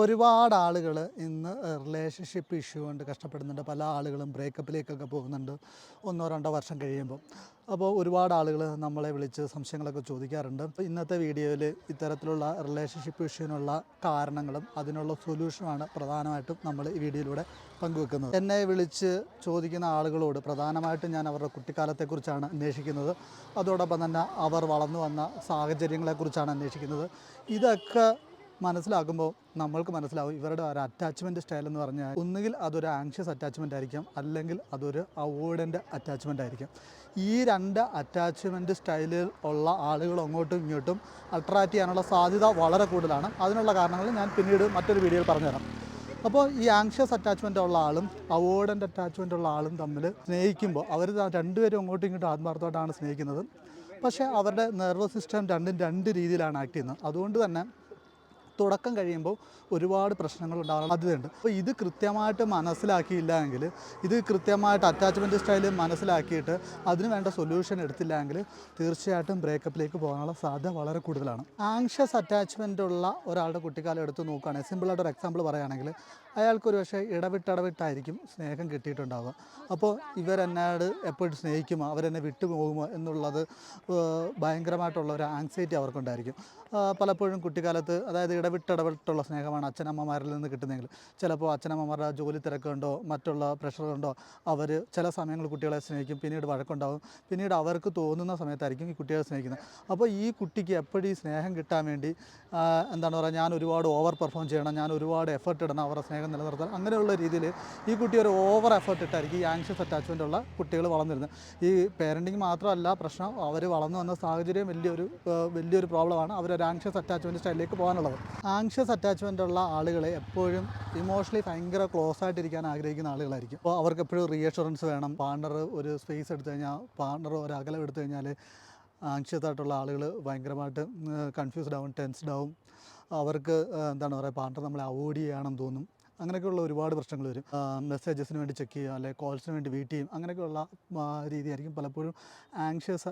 ഒരുപാട് ആളുകൾ ഇന്ന് റിലേഷൻഷിപ്പ് ഇഷ്യൂ കൊണ്ട് കഷ്ടപ്പെടുന്നുണ്ട്. പല ആളുകളും ബ്രേക്കപ്പിലേക്കൊക്കെ പോകുന്നുണ്ട്. ഒന്നോ രണ്ടോ വർഷം കഴിയുമ്പോൾ അപ്പോൾ ഒരുപാട് ആളുകൾ നമ്മളെ വിളിച്ച് സംശയങ്ങളൊക്കെ ചോദിക്കാറുണ്ട്. ഇന്നത്തെ വീഡിയോയിൽ ഇത്തരത്തിലുള്ള റിലേഷൻഷിപ്പ് ഇഷ്യൂവിനുള്ള കാരണങ്ങളും അതിനുള്ള സൊല്യൂഷനുമാണ് പ്രധാനമായിട്ടും നമ്മൾ ഈ വീഡിയോയിലൂടെ പങ്കുവെക്കുന്നത്. എന്നെ വിളിച്ച് ചോദിക്കുന്ന ആളുകളോട് പ്രധാനമായിട്ടും ഞാൻ അവരുടെ കുട്ടിക്കാലത്തെക്കുറിച്ചാണ് അന്വേഷിക്കുന്നത്. അതോടൊപ്പം തന്നെ അവർ വളർന്നു വന്ന സാഹചര്യങ്ങളെക്കുറിച്ചാണ് അന്വേഷിക്കുന്നത്. ഇതൊക്കെ മനസ്സിലാക്കുമ്പോൾ നമ്മൾക്ക് മനസ്സിലാവും ഇവരുടെ ഒരു അറ്റാച്ച്മെന്റ് സ്റ്റൈൽ എന്ന് പറഞ്ഞാൽ ഒന്നുകിൽ അതൊരു ആങ്ഷ്യസ് അറ്റാച്ച്മെന്റ് ആയിരിക്കാം അല്ലെങ്കിൽ അതൊരു അവോയ്ഡന്റ് അറ്റാച്ച്മെന്റ് ആയിരിക്കും. ഈ രണ്ട് അറ്റാച്ച്മെന്റ് സ്റ്റൈലിൽ ഉള്ള ആളുകൾ അങ്ങോട്ടും ഇങ്ങോട്ടും അട്രാക്റ്റ് ചെയ്യാനുള്ള സാധ്യത വളരെ കൂടുതലാണ്. അതിനുള്ള കാരണങ്ങൾ ഞാൻ പിന്നീട് മറ്റൊരു വീഡിയോയിൽ പറഞ്ഞുതരാം. അപ്പോൾ ഈ ആങ്ഷ്യസ് അറ്റാച്ച്മെന്റ് ഉള്ള ആളും അവോയ്ഡന്റ് അറ്റാച്ച്മെന്റ് ഉള്ള ആളും തമ്മിൽ സ്നേഹിക്കുമ്പോൾ അവർ രണ്ടുപേരും അങ്ങോട്ടും ഇങ്ങോട്ടും ആത്മാർത്ഥമായിട്ടാണ് സ്നേഹിക്കുന്നത്. പക്ഷേ അവരുടെ നെർവസ് സിസ്റ്റം രണ്ടും രണ്ട് രീതിയിലാണ് ആക്ട് ചെയ്യുന്നത്. അതുകൊണ്ട് തന്നെ തുടക്കം കഴിയുമ്പോൾ ഒരുപാട് പ്രശ്നങ്ങൾ ഉണ്ടാകാൻ സാധ്യതയുണ്ട്. അപ്പോൾ ഇത് കൃത്യമായിട്ട് മനസ്സിലാക്കിയില്ല എങ്കിൽ ഇത് കൃത്യമായിട്ട് അറ്റാച്ച്മെന്റ് സ്റ്റൈൽ മനസ്സിലാക്കിയിട്ട് അതിന് വേണ്ട സൊല്യൂഷൻ എടുത്തില്ല എങ്കിൽ തീർച്ചയായിട്ടും ബ്രേക്കപ്പിലേക്ക് പോകാനുള്ള സാധ്യത വളരെ കൂടുതലാണ്. ആങ്ഷ്യസ് അറ്റാച്ച്മെന്റ് ഉള്ള ഒരാളുടെ കുട്ടിക്കാലം എടുത്ത് നോക്കുകയാണെങ്കിൽ സിമ്പിളായിട്ട് ഒരു എക്സാമ്പിൾ പറയുകയാണെങ്കിൽ അയാൾക്ക് ഒരു പക്ഷേ ഇടവിട്ടിടവിട്ടായിരിക്കും സ്നേഹം കിട്ടിയിട്ടുണ്ടാവുക. അപ്പോൾ ഇവരെന്നോട് എപ്പോഴും സ്നേഹിക്കുമോ? അവരെന്നെ വിട്ടുപോകുമോ എന്നുള്ളത് ഭയങ്കരമായിട്ടുള്ള ഒരു ആങ്സൈറ്റി അവർക്കുണ്ടായിരിക്കും. പലപ്പോഴും കുട്ടിക്കാലത്ത് അതായത് ഇടവിട്ടിടവിട്ടുള്ള സ്നേഹമാണ് അച്ഛനമ്മമാരിൽ നിന്ന് കിട്ടുന്നതെങ്കിൽ. ചിലപ്പോൾ അച്ഛനമ്മമാരുടെ ജോലി തിരക്കുണ്ടോ? മറ്റുള്ള പ്രഷർ അവർ ചില സമയങ്ങളിൽ കുട്ടികളെ സ്നേഹിക്കും. പിന്നീട് വഴക്കുണ്ടാവും. പിന്നീട് അവർക്ക് തോന്നുന്ന സമയത്തായിരിക്കും ഈ കുട്ടികളെ സ്നേഹിക്കുന്നത്. അപ്പോൾ ഈ കുട്ടിക്ക് എപ്പോഴും ഈ സ്നേഹം കിട്ടാൻ വേണ്ടി എന്താണ് പറയുക ഞാൻ ഒരുപാട് ഓവർ പെർഫോം ചെയ്യണം ഞാൻ ഒരുപാട് എഫർട്ട് ഇടണം അവരുടെ സ്നേഹം നിലനിർത്താൻ അങ്ങനെയുള്ള രീതിയിൽ ഈ കുട്ടി ഒരു ഓവർ എഫേർട്ട് ഇട്ടായിരിക്കും ഈ ആങ്ഷ്യസ് അറ്റാച്ച്മെന്റ് ഉള്ള കുട്ടികൾ വളർന്നിരുന്നത്. ഈ പേരന്റിങ് മാത്രമല്ല പ്രശ്നം അവർ വളർന്നു വന്ന സാഹചര്യം വലിയൊരു വലിയൊരു പ്രോബ്ലമാണ് അവരൊരു ആങ്ഷ്യസ് അറ്റാച്ച്മെന്റ് സ്റ്റൈലിലേക്ക് പോകാനുള്ളത്. ആങ്ഷ്യസ് അറ്റാച്ച്മെന്റ് ഉള്ള ആളുകളെ എപ്പോഴും ഇമോഷണലി ഭയങ്കര ക്ലോസ് ആയിട്ടിരിക്കാൻ ആഗ്രഹിക്കുന്ന ആളുകളായിരിക്കും. അപ്പോൾ അവർക്ക് എപ്പോഴും റീഅഷുറൻസ് വേണം. പാർട്ണർ ഒരു സ്പേസ് എടുത്തു കഴിഞ്ഞാൽ പാർട്ണർ ഒരു അകലം എടുത്തു കഴിഞ്ഞാൽ ആങ്ഷ്യസ് ആയിട്ടുള്ള ആളുകൾ ഭയങ്കരമായിട്ട് കൺഫ്യൂസ്ഡ് ആവും ടെൻസ്ഡ് ആവും. അവർക്ക് എന്താണ് പറയുക പാർട്ണർ നമ്മളെ അവോയ്ഡ് ചെയ്യണം തോന്നും. അങ്ങനെയൊക്കെയുള്ള ഒരുപാട് പ്രശ്നങ്ങൾ വരും. മെസ്സേജസിന് വേണ്ടി ചെക്ക് ചെയ്യുക അല്ലെങ്കിൽ കോൾസിന് വേണ്ടി വെയിറ്റ് ചെയ്യും. അങ്ങനെയൊക്കെയുള്ള രീതിയായിരിക്കും പലപ്പോഴും ആങ്ഷ്യസ്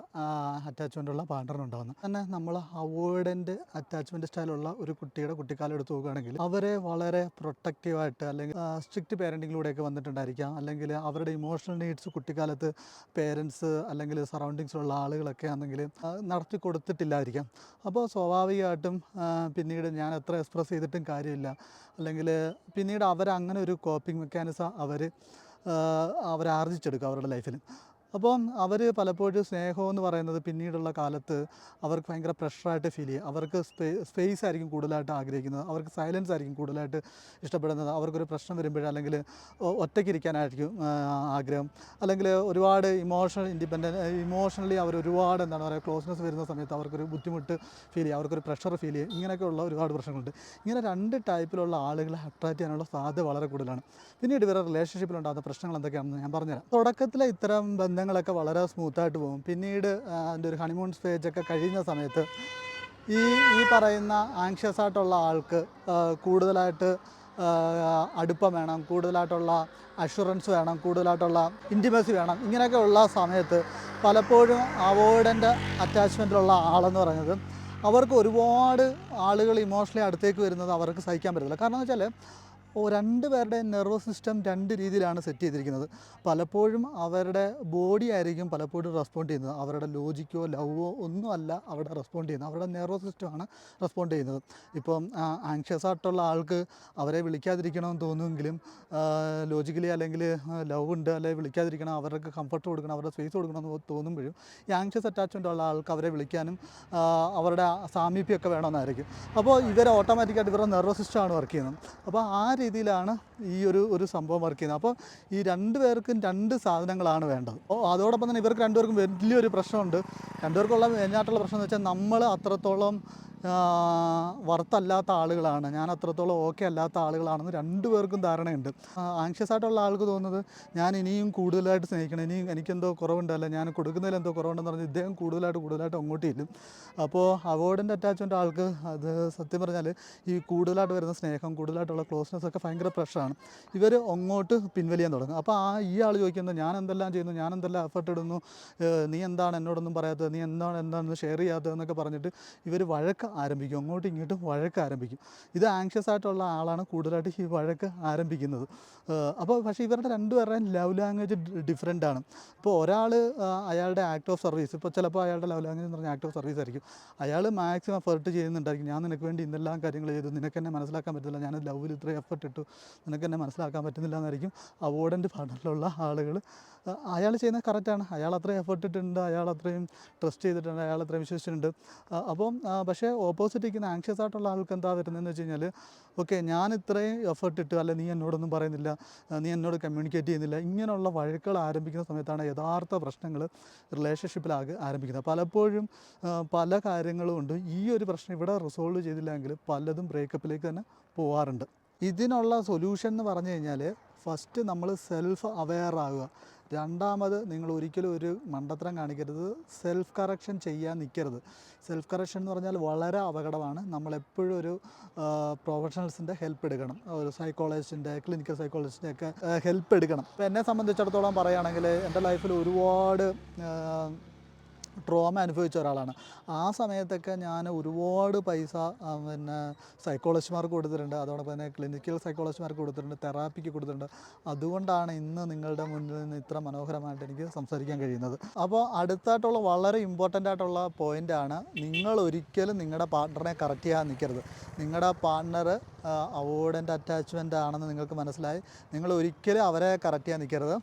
അറ്റാച്ച്മെന്റുള്ള പാർട്ണർ ഉണ്ടാകുന്നത് തന്നെ നമ്മൾ അവോയ്ഡന്റ് അറ്റാച്ച്മെന്റ് സ്റ്റൈലുള്ള ഒരു കുട്ടിയുടെ കുട്ടിക്കാലം എടുത്ത് നോക്കുകയാണെങ്കിൽ അവരെ വളരെ പ്രൊട്ടക്റ്റീവായിട്ട് അല്ലെങ്കിൽ സ്ട്രിക്റ്റ് പേരന്റിങ്ങിലൂടെയൊക്കെ വന്നിട്ടുണ്ടായിരിക്കാം. അല്ലെങ്കിൽ അവരുടെ ഇമോഷണൽ നീഡ്സ് കുട്ടിക്കാലത്ത് പേരൻസ് അല്ലെങ്കിൽ സറൗണ്ടിങ്സിലുള്ള ആളുകളൊക്കെ ആണെങ്കിൽ നടത്തി കൊടുത്തിട്ടില്ലായിരിക്കാം. അപ്പോൾ സ്വാഭാവികമായിട്ടും പിന്നീട് ഞാൻ എത്ര എക്സ്പ്രസ് ചെയ്തിട്ടും കാര്യമില്ല. അല്ലെങ്കിൽ പിന്നീട് അവരങ്ങനെ ഒരു കോപ്പിംഗ് മെക്കാനിസം അവർ അവരാർജിച്ചെടുക്കും അവരുടെ ലൈഫിൽ അപ്പോൾ അവർ പലപ്പോഴും സ്നേഹം എന്ന് പറയുന്നത് പിന്നീടുള്ള കാലത്ത് അവർക്ക് ഭയങ്കര പ്രഷറായിട്ട് ഫീൽ ചെയ്യും അവർക്ക് സ്പേ സ്പേസ് ആയിരിക്കും കൂടുതലായിട്ട് ആഗ്രഹിക്കുന്നത്. അവർക്ക് സൈലൻസ് ആയിരിക്കും കൂടുതലായിട്ട് ഇഷ്ടപ്പെടുന്നത്. അവർക്കൊരു പ്രശ്നം വരുമ്പോഴോ അല്ലെങ്കിൽ ഒറ്റയ്ക്കിരിക്കാനായിരിക്കും ആഗ്രഹം. അല്ലെങ്കിൽ ഒരുപാട് ഇമോഷണൽ ഇൻഡിപെൻഡൻ ഇമോഷണലി അവർ ഒരുപാട് എന്താണ് പറയുക ക്ലോസ്നെസ് വരുന്ന സമയത്ത് അവർക്കൊരു ബുദ്ധിമുട്ട് ഫീൽ ചെയ്യും അവർക്കൊരു പ്രഷർ ഫീൽ ചെയ്യും ഇങ്ങനെയൊക്കെയുള്ള ഒരുപാട് പ്രശ്നങ്ങളുണ്ട്. ഇങ്ങനെ രണ്ട് ടൈപ്പിലുള്ള ആളുകളെ അട്രാക്റ്റ് ചെയ്യാനുള്ള സാധ്യത വളരെ കൂടുതലാണ്. പിന്നീട് ഇവരുടെ റിലേഷൻഷിപ്പിലുണ്ടാകുന്ന പ്രശ്നങ്ങൾ എന്തൊക്കെയാണെന്ന് ഞാൻ പറഞ്ഞുതരാം. തുടക്കത്തിലെ ഇത്തരം ബന്ധങ്ങളൊക്കെ വളരെ സ്മൂത്തായിട്ട് പോകും. പിന്നീട് എന്റെ ഒരു ഹണിമൂൺ സ്റ്റേജ് ഒക്കെ കഴിയുന്ന സമയത്ത് ഈ ഈ പറയുന്ന ആങ്ഷ്യസ് ആയിട്ടുള്ള ആൾക്ക് കൂടുതലായിട്ട് അടുപ്പം വേണം കൂടുതലായിട്ടുള്ള അഷുറൻസ് വേണം കൂടുതലായിട്ടുള്ള ഇന്റിമസി വേണം. ഇങ്ങനെയൊക്കെ ഉള്ള സമയത്ത് പലപ്പോഴും അവോയ്ഡന്റ് അറ്റാച്ച്മെന്റിലുള്ള ആളെന്ന് പറയുന്നത് അവർക്ക് ഒരുപാട് ആളുകൾ ഇമോഷണലി അടുത്തേക്ക് വരുന്നത് അവർക്ക് സഹിക്കാൻ പറ്റില്ല കാരണം എന്ന് വെച്ചാൽ രണ്ട് പേരുടെ നെർവസ് സിസ്റ്റം രണ്ട് രീതിയിലാണ് സെറ്റ് ചെയ്തിരിക്കുന്നത്. പലപ്പോഴും അവരുടെ ബോഡി ആയിരിക്കും പലപ്പോഴും റെസ്പോണ്ട് ചെയ്യുന്നത്. അവരുടെ ലോജിക്കോ ലവോ ഒന്നുമല്ല അവിടെ റെസ്പോണ്ട് ചെയ്യുന്നത്. അവരുടെ നെർവസ് സിസ്റ്റമാണ് റെസ്പോണ്ട് ചെയ്യുന്നത്. ഇപ്പം ആങ്ഷ്യസ് ആയിട്ടുള്ള ആൾക്ക് അവരെ വിളിക്കാതിരിക്കണമെന്ന് തോന്നുമെങ്കിലും ലോജിക്കലി അല്ലെങ്കിൽ ലവ് ഉണ്ട് അല്ലെങ്കിൽ വിളിക്കാതിരിക്കണം അവർക്ക് കംഫർട്ട് കൊടുക്കണം അവരുടെ സ്പേസ് കൊടുക്കണം എന്ന് തോന്നുമ്പോഴും ഈ ആങ്ഷ്യസ് അറ്റാച്ച്മെന്റ് ഉള്ള ആൾക്ക് അവരെ വിളിക്കാനും അവരുടെ സാമീപ്യമൊക്കെ വേണമെന്നായിരിക്കും. അപ്പോൾ ഇവരെ ഓട്ടോമാറ്റിക്കായിട്ട് ഇവരുടെ നെർവസ് സിസ്റ്റമാണ് വർക്ക് ചെയ്യുന്നത്. അപ്പോൾ ആ രീതിയിലാണ് ഈ ഒരു ഒരു സംഭവം വർക്ക് ചെയ്യുന്നത്. അപ്പോൾ ഈ രണ്ട് പേർക്കും രണ്ട് സാധനങ്ങളാണ് വേണ്ടത്. അതോടൊപ്പം തന്നെ ഇവർക്ക് രണ്ടുപേർക്കും വലിയൊരു പ്രശ്നമുണ്ട്. രണ്ടുപേർക്കുള്ള മെയിനായിട്ടുള്ള പ്രശ്നം എന്ന് വെച്ചാൽ നമ്മൾ അത്രത്തോളം വറുത്തല്ലാത്ത ആളുകളാണ്. ഞാൻ അത്രത്തോളം ഓക്കെ അല്ലാത്ത ആളുകളാണെന്ന് രണ്ടുപേർക്കും ധാരണയുണ്ട്. ആങ്ഷ്യസ് ആയിട്ടുള്ള ആൾക്ക് തോന്നുന്നത് ഞാൻ ഇനിയും കൂടുതലായിട്ട് സ്നേഹിക്കണം. ഇനിയും എനിക്കെന്തോ കുറവുണ്ടല്ല ഞാൻ കൊടുക്കുന്നതിൽ എന്തോ കുറവുണ്ടെന്ന് പറഞ്ഞ് ഇദ്ദേഹം കൂടുതലായിട്ട് കൂടുതലായിട്ട് അങ്ങോട്ട് ഇല്ലും അപ്പോൾ അവോയ്ഡന്റ് അറ്റാച്ച്മെന്റ് ആൾക്ക് അത് സത്യം പറഞ്ഞാൽ ഈ കൂടുതലായിട്ട് വരുന്ന സ്നേഹം കൂടുതലായിട്ടുള്ള ക്ലോസ്നെസ് ഒക്കെ ഭയങ്കര പ്രഷറാണ് ഇവർ അങ്ങോട്ട് പിൻവലിയാൻ തുടങ്ങും. അപ്പോൾ ആ ഈ ആൾ ചോദിക്കുന്നത് ഞാൻ എന്തെല്ലാം ചെയ്യുന്നു? ഞാൻ എന്തെല്ലാം എഫർട്ട് ഇടുന്നു? നീ എന്താണ് എന്നോടൊന്നും പറയാത്തത്? നീ എന്താണ് എന്താണെന്ന് ഷെയർ ചെയ്യാത്തതെന്നൊക്കെ പറഞ്ഞിട്ട് ഇവർ വഴക്ക് ആരംഭിക്കും. അങ്ങോട്ടും ഇങ്ങോട്ടും വഴക്ക് ആരംഭിക്കും. ഇത് ആങ്ഷ്യസ് ആയിട്ടുള്ള ആളാണ് കൂടുതലായിട്ട് ഈ വഴക്ക് ആരംഭിക്കുന്നത്. അപ്പോൾ പക്ഷേ ഇവരുടെ രണ്ടുപേരുടെയും ലവ് ലാംഗ്വേജ് ഡിഫറെന്റ് ആണ്. ഇപ്പോൾ ഒരാൾ അയാളുടെ ആക്ട് ഓഫ് സർവീസ് ഇപ്പോൾ ചിലപ്പോൾ അയാളുടെ ലവ് ലാംഗ്വേജ് എന്ന് പറഞ്ഞാൽ ആക്ട് ഓഫ് സർവീസ് ആയിരിക്കും. അയാൾ മാക്സിമം എഫേർട്ട് ചെയ്യുന്നുണ്ടായിരിക്കും. ഞാൻ നിനക്ക് വേണ്ടി ഇന്നെല്ലാം കാര്യങ്ങൾ ചെയ്തു. നിനക്ക് എന്നെ മനസ്സിലാക്കാൻ പറ്റില്ല ഞാൻ ലവിൽ ഇത്ര എഫർട്ട് ഇട്ടു. നിനക്ക് എന്നെ മനസ്സിലാക്കാൻ പറ്റുന്നില്ല എന്നായിരിക്കും അവോർഡന്റ് പാർട്ണറിലുള്ള ആളുകൾ അയാൾ ചെയ്യുന്നത് കറക്റ്റാണ് അയാൾ അത്രയും എഫർട്ട് ഇട്ടിട്ടുണ്ട്. അയാൾ അത്രയും ട്രസ്റ്റ് ചെയ്തിട്ടുണ്ട്. അയാൾ അത്രയും വിശ്വസിച്ചിട്ടുണ്ട്. അപ്പം പക്ഷേ ഓപ്പോസിറ്റ് ഇരിക്കുന്ന ആങ്ഷ്യസ് ആയിട്ടുള്ള ആൾക്ക് എന്താ വരുന്നതെന്ന് വെച്ച് കഴിഞ്ഞാൽ ഓക്കെ ഞാൻ ഇത്രയും എഫേർട്ട് ഇട്ട് അല്ലെ നീ എന്നോടൊന്നും പറയുന്നില്ല നീ എന്നോട് കമ്മ്യൂണിക്കേറ്റ് ചെയ്യുന്നില്ല ഇങ്ങനെയുള്ള വഴക്കുകൾ ആരംഭിക്കുന്ന സമയത്താണ് യഥാർത്ഥ പ്രശ്നങ്ങൾ റിലേഷൻഷിപ്പിലാകെ ആരംഭിക്കുന്നത്. പലപ്പോഴും പല കാര്യങ്ങളും ഉണ്ട്. ഈ ഒരു പ്രശ്നം ഇവിടെ റിസോൾവ് ചെയ്തില്ലെങ്കിൽ പലതും ബ്രേക്കപ്പിലേക്ക് തന്നെ പോവാറുണ്ട്. ഇതിനുള്ള സൊല്യൂഷൻ എന്ന് പറഞ്ഞു കഴിഞ്ഞാൽ ഫസ്റ്റ് നമ്മൾ സെൽഫ് അവെയർ ആവുക. രണ്ടാമത് നിങ്ങൾ ഒരിക്കലും ഒരു മണ്ടത്തരം കാണിക്കരുത്. സെൽഫ് കറക്ഷൻ ചെയ്യാൻ നിൽക്കരുത് സെൽഫ് കറക്ഷൻ എന്ന് പറഞ്ഞാൽ വളരെ അപകടമാണ്. നമ്മളെപ്പോഴും ഒരു പ്രൊഫഷണൽസിന്റെ ഹെൽപ്പ് എടുക്കണം. ഒരു സൈക്കോളജിസ്റ്റിന്റെ ക്ലിനിക്കൽ സൈക്കോളജിസ്റ്റിന്റെ ഒക്കെ ഹെൽപ്പ് എടുക്കണം. എന്നെ സംബന്ധിച്ചിടത്തോളം പറയുകയാണെങ്കിൽ എന്റെ ലൈഫിൽ ഒരുപാട് ട്രോമ അനുഭവിച്ച ഒരാളാണ്. ആ സമയത്തൊക്കെ ഞാൻ ഒരുപാട് പൈസ പിന്നെ സൈക്കോളജിമാർക്ക് കൊടുത്തിട്ടുണ്ട്. അതോടൊപ്പം തന്നെ ക്ലിനിക്കൽ സൈക്കോളജിമാർക്ക് കൊടുത്തിട്ടുണ്ട്. തെറാപ്പിക്ക് കൊടുത്തിട്ടുണ്ട്. അതുകൊണ്ടാണ് ഇന്ന് നിങ്ങളുടെ മുന്നിൽ നിന്ന് ഇത്ര മനോഹരമായിട്ട് എനിക്ക് സംസാരിക്കാൻ കഴിയുന്നത്. അപ്പോൾ അടുത്തായിട്ടുള്ള വളരെ ഇമ്പോർട്ടന്റ് ആയിട്ടുള്ള പോയിന്റാണ് നിങ്ങൾ ഒരിക്കലും നിങ്ങളുടെ പാർട്ട്ണറിനെ കറക്റ്റ് ചെയ്യാൻ നിൽക്കരുത്. നിങ്ങളുടെ പാർട്ട്ണർ അവോർഡന്റ് അറ്റാച്ച്മെന്റ് ആണെന്ന് നിങ്ങൾക്ക് മനസ്സിലായി. നിങ്ങൾ ഒരിക്കലും അവരെ കറക്റ്റ് ചെയ്യാൻ നിൽക്കരുത്.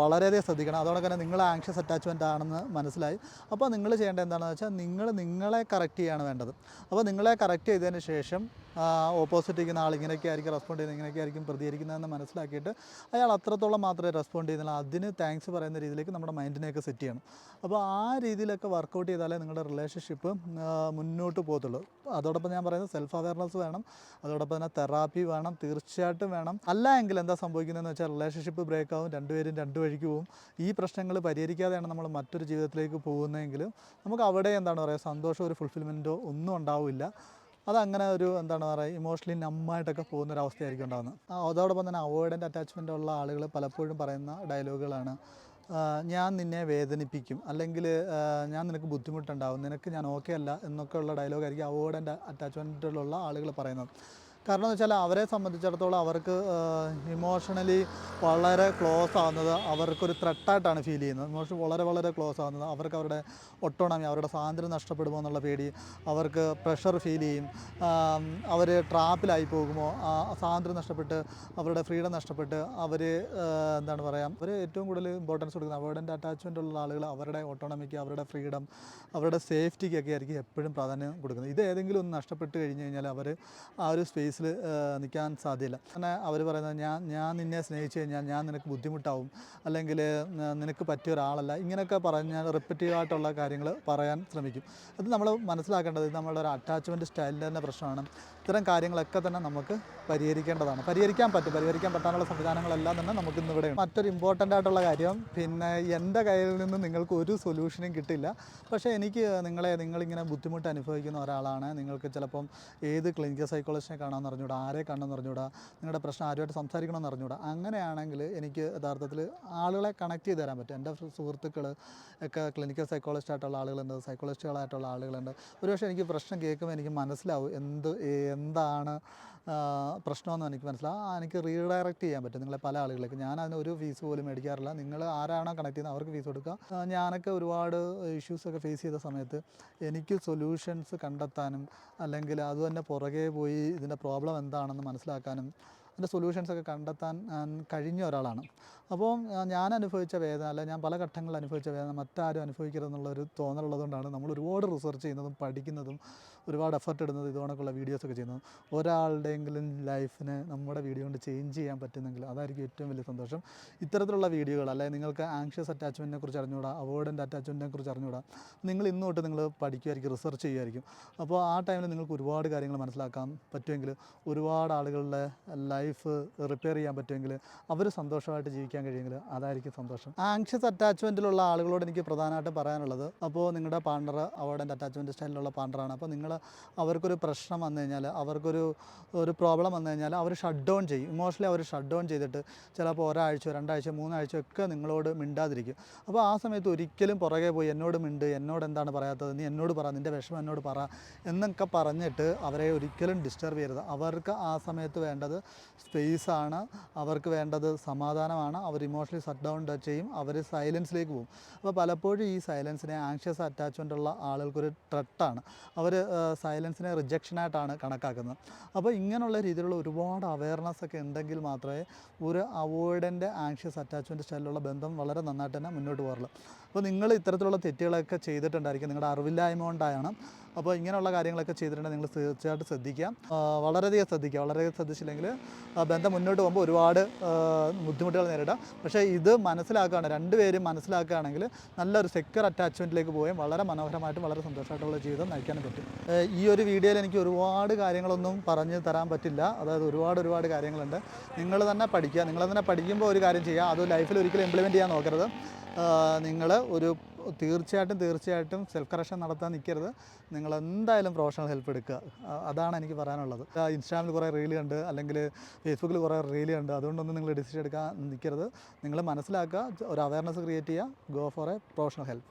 വളരെയധികം ശ്രദ്ധിക്കണം. അതോടൊപ്പം തന്നെ നിങ്ങൾ ആങ്ഷ്യസ് അറ്റാച്ച്മെന്റ് ആണെന്ന് മനസ്സിലായി. അപ്പോൾ നിങ്ങൾ ചെയ്യേണ്ടത് എന്താണെന്ന് വെച്ചാൽ നിങ്ങൾ നിങ്ങളെ കറക്റ്റ് ചെയ്യാണ് വേണ്ടത്. അപ്പോൾ നിങ്ങളെ കറക്റ്റ് ചെയ്തതിന് ശേഷം ഓപ്പോസിറ്റ് ഇരിക്കുന്ന ആൾ ഇങ്ങനെയൊക്കെ ആയിരിക്കും റെസ്പോണ്ട് ചെയ്യുന്നത് ഇങ്ങനെയൊക്കെ ആയിരിക്കും പ്രതികരിക്കുന്നതെന്ന് മനസ്സിലാക്കിയിട്ട് അയാൾ അത്രത്തോളം മാത്രമേ റെസ്പോണ്ട് ചെയ്യുന്നുള്ളൂ. അതിന് താങ്ക്സ് പറയുന്ന രീതിയിലേക്ക് നമ്മുടെ മൈൻഡിനെയൊക്കെ സെറ്റ് ചെയ്യണം. അപ്പോൾ ആ രീതിയിലൊക്കെ വർക്കൗട്ട് ചെയ്താലേ നിങ്ങളുടെ റിലേഷൻഷിപ്പ് മുന്നോട്ട് പോകത്തുള്ളൂ. അതോടൊപ്പം ഞാൻ പറയുന്നത് സെൽഫ് അവയർനെസ് വേണം. അതോടൊപ്പം തന്നെ തെറാപ്പി വേണം. തീർച്ചയായിട്ടും വേണം. അല്ല എങ്കിൽ എന്താ സംഭവിക്കുന്നതെന്ന് വെച്ചാൽ റിലേഷൻഷിപ്പ് ബ്രേക്ക് ആവും. രണ്ടുപേരും രണ്ട് വഴിക്ക് പോകും. ഈ പ്രശ്നങ്ങൾ പരിഹരിക്കാതെയാണ് നമ്മൾ മറ്റൊരു ജീവിതത്തിലേക്ക് പോകുന്നതെങ്കിൽ നമുക്ക് അവിടെ എന്താണ് പറയുക സന്തോഷം ഒരു ഫുൾഫിൽമെന്റോ ഒന്നും ഉണ്ടാവില്ല. അതങ്ങനെ ഒരു എന്താണ് പറയുക ഇമോഷണലി നമ്മായിട്ടൊക്കെ പോകുന്ന ഒരു അവസ്ഥയായിരിക്കും ഉണ്ടാകുന്നത് അതോടൊപ്പം തന്നെ അവോയ്ഡന്റ് അറ്റാച്ച്മെന്റ് ഉള്ള ആളുകൾ പലപ്പോഴും പറയുന്ന ഡയലോഗുകളാണ് ഞാൻ നിന്നെ വേദനിപ്പിക്കും. അല്ലെങ്കിൽ ഞാൻ നിനക്ക് ബുദ്ധിമുട്ടുണ്ടാവും. നിനക്ക് ഞാൻ ഓക്കെ അല്ല എന്നൊക്കെയുള്ള ഡയലോഗായിരിക്കും അവോയ്ഡന്റ് അറ്റാച്ച്മെന്റിലുള്ള ആളുകൾ പറയുന്നത്. കാരണം എന്ന് വെച്ചാൽ അവരെ സംബന്ധിച്ചിടത്തോളം അവർക്ക് ഇമോഷണലി വളരെ ക്ലോസ് ആവുന്നത് അവർക്കൊരു ത്രെട്ടായിട്ടാണ് ഫീൽ ചെയ്യുന്നത്. ഇമോഷൻ വളരെ വളരെ ക്ലോസ് ആവുന്നത് അവർക്ക് അവരുടെ ഒട്ടോണമി അവരുടെ സ്വാതന്ത്ര്യം നഷ്ടപ്പെടുമോ എന്നുള്ള പേടി അവർക്ക് പ്രഷർ ഫീൽ ചെയ്യും. അവർ ട്രാപ്പിലായി പോകുമോ? സ്വാതന്ത്ര്യം നഷ്ടപ്പെട്ട് അവരുടെ ഫ്രീഡം നഷ്ടപ്പെട്ട് അവർ എന്താണ് പറയുക അവർ ഏറ്റവും കൂടുതൽ ഇമ്പോർട്ടൻസ് കൊടുക്കുന്നത് അവോയ്ഡന്റ് അറ്റാച്ച്മെന്റ് ഉള്ള ആളുകൾ അവരുടെ ഓട്ടോണമിക്ക് അവരുടെ ഫ്രീഡം അവരുടെ സേഫ്റ്റിക്കൊക്കെ ആയിരിക്കും എപ്പോഴും പ്രാധാന്യം കൊടുക്കുന്നത്. ഇത് ഏതെങ്കിലും ഒന്ന് നഷ്ടപ്പെട്ട് കഴിഞ്ഞ് കഴിഞ്ഞാൽ അവർ ആ ഒരു സ്പേസിൽ നിൽക്കാൻ സാധ്യമില്ല അങ്ങനെ അവർ പറയുന്നത് ഞാൻ ഞാൻ നിന്നെ സ്നേഹിച്ചു കഴിഞ്ഞാൽ ഞാൻ നിനക്ക് ബുദ്ധിമുട്ടാവും. അല്ലെങ്കിൽ നിനക്ക് പറ്റിയ ഒരാളല്ല. ഇങ്ങനെയൊക്കെ പറഞ്ഞാൽ റിപ്പറ്റീവായിട്ടുള്ള കാര്യങ്ങൾ പറയാൻ ശ്രമിക്കും. അത് നമ്മൾ മനസ്സിലാക്കേണ്ടത് നമ്മളൊരു ഒരു അറ്റാച്ച്മെന്റ് സ്റ്റൈലിന്റെ തന്നെ പ്രശ്നമാണ്. ഇത്തരം കാര്യങ്ങളൊക്കെ തന്നെ നമുക്ക് പരിഹരിക്കേണ്ടതാണ്. പരിഹരിക്കാൻ പറ്റും. പരിഹരിക്കാൻ പറ്റാനുള്ള സംവിധാനങ്ങളെല്ലാം തന്നെ നമുക്ക് ഇന്ന് ഇവിടെ മറ്റൊരു ഇമ്പോർട്ടന്റ് ആയിട്ടുള്ള കാര്യം പിന്നെ എന്റെ കയ്യിൽ നിന്ന് നിങ്ങൾക്ക് ഒരു സൊല്യൂഷനും കിട്ടില്ല. പക്ഷേ എനിക്ക് നിങ്ങളെ നിങ്ങളിങ്ങനെ ബുദ്ധിമുട്ട് അനുഭവിക്കുന്ന ഒരാളാണ്. നിങ്ങൾക്ക് ചിലപ്പം ഏത് ക്ലിനിക്കൽ സൈക്കോളജിനെ കാണാമെന്ന് അറിഞ്ഞൂടാ ആരെ കാണണമെന്ന് അറിഞ്ഞൂടാ നിങ്ങളുടെ പ്രശ്നം ആരുമായിട്ട് സംസാരിക്കണമെന്ന് അറിഞ്ഞൂടാ. അങ്ങനെയാണെങ്കിൽ എനിക്ക് യഥാർത്ഥത്തിൽ ആളുകളെ കണക്ട് ചെയ്ത് തരാൻ പറ്റും. എന്റെ സുഹൃത്തുക്കൾ ഒക്കെ ക്ലിനിക്കൽ സൈക്കോളജിസ്റ്റായിട്ടുള്ള ആളുകളുണ്ട് സൈക്കോളജിസ്റ്റുകളായിട്ടുള്ള ആളുകളുണ്ട്. ഒരുപക്ഷെ എനിക്ക് പ്രശ്നം കേൾക്കുമ്പോൾ എനിക്ക് മനസ്സിലാവും എന്ത് എന്താണ് പ്രശ്നമെന്ന് എനിക്ക് മനസ്സിലാവും എനിക്ക് റീഡയറക്റ്റ് ചെയ്യാൻ പറ്റും നിങ്ങളെ പല ആളുകളിലേക്ക്. ഞാൻ അതിന് ഒരു ഫീസ് പോലും മേടിക്കാറില്ല. നിങ്ങൾ ആരാണോ കണക്ട് ചെയ്യുന്നത് അവർക്ക് ഫീസ് കൊടുക്കുക. ഞാനൊക്കെ ഒരുപാട് ഇഷ്യൂസൊക്കെ ഫേസ് ചെയ്ത സമയത്ത് എനിക്ക് സൊല്യൂഷൻസ് കണ്ടെത്താനും അല്ലെങ്കിൽ അത് തന്നെ പുറകെ പോയി ഇതിന്റെ പ്രോബ്ലം എന്താണെന്ന് മനസ്സിലാക്കാനും അതിന്റെ സൊല്യൂഷൻസൊക്കെ കണ്ടെത്താൻ കഴിഞ്ഞ ഒരാളാണ്. അപ്പോൾ ഞാൻ അനുഭവിച്ച വേദന അല്ല ഞാൻ പല ഘട്ടങ്ങളിൽ അനുഭവിച്ച വേദന മറ്റാരും അനുഭവിക്കരുതെന്നുള്ളൊരു തോന്നലുള്ളതുകൊണ്ടാണ് നമ്മൾ ഒരുപാട് റിസർച്ച് ചെയ്യുന്നതും പഠിക്കുന്നതും ഒരുപാട് എഫർട്ട് ഇടുന്നതും ഇതുകൊണ്ടൊക്കെയുള്ള വീഡിയോസൊക്കെ ചെയ്യുന്നതും. ഒരാളുടെയെങ്കിലും ലൈഫിനെ നമ്മുടെ വീഡിയോ കൊണ്ട് ചേഞ്ച് ചെയ്യാൻ പറ്റുന്നെങ്കിൽ അതായിരിക്കും ഏറ്റവും വലിയ സന്തോഷം. ഇത്തരത്തിലുള്ള വീഡിയോകൾ അല്ലെങ്കിൽ നിങ്ങൾക്ക് ആങ്ഷ്യസ് അറ്റാച്ച്മെന്റിനെ കുറിച്ച് അറിഞ്ഞുകൂടാ അവോയ്ഡന്റ് അറ്റാച്ച്മെന്റിനെ കുറിച്ച് അറിഞ്ഞുകൂടാ നിങ്ങൾ ഇന്നോട്ട് നിങ്ങൾ പഠിക്കുമായിരിക്കും റിസർച്ച് ചെയ്യുമായിരിക്കും അപ്പോൾ ആ ടൈമിൽ നിങ്ങൾക്ക് ഒരുപാട് കാര്യങ്ങൾ മനസ്സിലാക്കാൻ പറ്റുമെങ്കിൽ ഒരുപാട് ആളുകളുടെ ലൈഫ് റിപ്പയർ ചെയ്യാൻ പറ്റുമെങ്കിൽ അവർ സന്തോഷമായിട്ട് ജീവിക്കാൻ കഴിയുമെങ്കിൽ അതായിരിക്കും സന്തോഷം. ആങ്ഷ്യസ് അറ്റാച്ച്മെന്റിലുള്ള ആളുകളോട് എനിക്ക് പ്രധാനമായിട്ട് പറയാനുള്ളത് അപ്പോൾ നിങ്ങളുടെ പാർട്ണർ അവോയ്ഡന്റ് അറ്റാച്ച്മെന്റ് സ്റ്റൈലിലുള്ള പാർട്ണറാണ് അപ്പോൾ നിങ്ങൾ അവർക്കൊരു പ്രശ്നം വന്നു കഴിഞ്ഞാൽ അവർക്കൊരു ഒരു പ്രോബ്ലം വന്നു കഴിഞ്ഞാൽ അവർ ഷട്ട് ഡൗൺ ചെയ്യും. ഇമോഷണലി അവർ ഷട്ട് ഡൗൺ ചെയ്തിട്ട് ചിലപ്പോൾ ഒരാഴ്ച രണ്ടാഴ്ച മൂന്നാഴ്ച ഒക്കെ നിങ്ങളോട് മിണ്ടാതിരിക്കും. അപ്പോൾ ആ സമയത്ത് ഒരിക്കലും പുറകെ പോയി എന്നോട് മിണ്ട് എന്നോട് എന്താണ് പറയാത്തത് നീ എന്നോട് പറ നിന്റെ വിഷമം എന്നോട് പറ എന്നൊക്കെ പറഞ്ഞിട്ട് അവരെ ഒരിക്കലും ഡിസ്റ്റർബ് ചെയ്യരുത്. അവർക്ക് ആ സമയത്ത് വേണ്ടത് സ്പേസാണ് അവർക്ക് വേണ്ടത് സമാധാനമാണ് അവർ ഇമോഷണലി ഷട്ട് ഡൗൺ ചെയ്യും അവർ സൈലൻസിലേക്ക് പോകും. അപ്പോൾ പലപ്പോഴും ഈ സൈലൻസിനെ ആങ്ഷ്യസ് അറ്റാച്ച്മെന്റ് ഉള്ള ആളുകൾക്കൊരു ട്രട്ടാണ് അവർ സൈലൻസിനെ റിജക്ഷനായിട്ടാണ് കണക്കാക്കുന്നത്. അപ്പോൾ ഇങ്ങനെയുള്ള രീതിയിലുള്ള ഒരുപാട് അവയർനെസ് ഒക്കെ ഉണ്ടെങ്കിൽ മാത്രമേ ഒരു അവോയ്ഡന്റ് ആങ്ഷ്യസ് അറ്റാച്ച്മെന്റ് സ്റ്റൈലിലുള്ള ബന്ധം വളരെ നന്നായിട്ട് തന്നെ മുന്നോട്ട് പോകാറുള്ളൂ. അപ്പോൾ നിങ്ങൾ ഇത്തരത്തിലുള്ള തെറ്റുകളൊക്കെ ചെയ്തിട്ടുണ്ടായിരിക്കും നിങ്ങളുടെ അറിവില്ലായ്മ കൊണ്ടാണ് അപ്പോൾ ഇങ്ങനെയുള്ള കാര്യങ്ങളൊക്കെ ചെയ്തിട്ടുണ്ടെങ്കിൽ നിങ്ങൾ തീർച്ചയായിട്ടും ശ്രദ്ധിക്കാം വളരെയധികം ശ്രദ്ധിക്കുക. വളരെയധികം ശ്രദ്ധിച്ചില്ലെങ്കിൽ ബന്ധം മുന്നോട്ട് പോകുമ്പോൾ ഒരുപാട് ബുദ്ധിമുട്ടുകൾ നേരിടാം പക്ഷേ ഇത് മനസ്സിലാക്കുകയാണ് രണ്ടുപേരും മനസ്സിലാക്കുകയാണെങ്കിൽ നല്ലൊരു സെക്യൂർ അറ്റാച്ച്മെന്റിലേക്ക് പോവുകയും വളരെ മനോഹരമായിട്ടും വളരെ സന്തോഷമായിട്ടുള്ള ജീവിതം നയിക്കാനും പറ്റും. ഈ ഒരു വീഡിയോയിൽ എനിക്ക് ഒരുപാട് കാര്യങ്ങളൊന്നും പറഞ്ഞു തരാൻ പറ്റില്ല. അതായത് ഒരുപാട് ഒരുപാട് കാര്യങ്ങളുണ്ട്. നിങ്ങൾ തന്നെ പഠിക്കുക. നിങ്ങൾ തന്നെ പഠിക്കുമ്പോൾ ഒരു കാര്യം ചെയ്യുക. അത് ലൈഫിൽ ഒരിക്കലും ഇംപ്ലിമെന്റ് ചെയ്യാൻ നോക്കരുത്. നിങ്ങൾ ഒരു തീർച്ചയായിട്ടും തീർച്ചയായിട്ടും സെൽഫ് കറക്ഷൻ നടത്താൻ നിൽക്കരുത് നിങ്ങൾ എന്തായാലും പ്രൊഫഷണൽ ഹെൽപ്പ് എടുക്കുക. അതാണ് എനിക്ക് പറയാനുള്ളത്. ഇൻസ്റ്റാഗ്രാമിൽ കുറേ റീൽ ഉണ്ട് അല്ലെങ്കിൽ ഫേസ്ബുക്കിൽ കുറേ റീൽ കണ്ട് അതുകൊണ്ടൊന്നും നിങ്ങൾ ഡിസിഷൻ എടുക്കാൻ നിൽക്കരുത് നിങ്ങൾ മനസ്സിലാക്കുക ഒരു അവയർനെസ് ക്രിയേറ്റ് ചെയ്യുക go for a professional help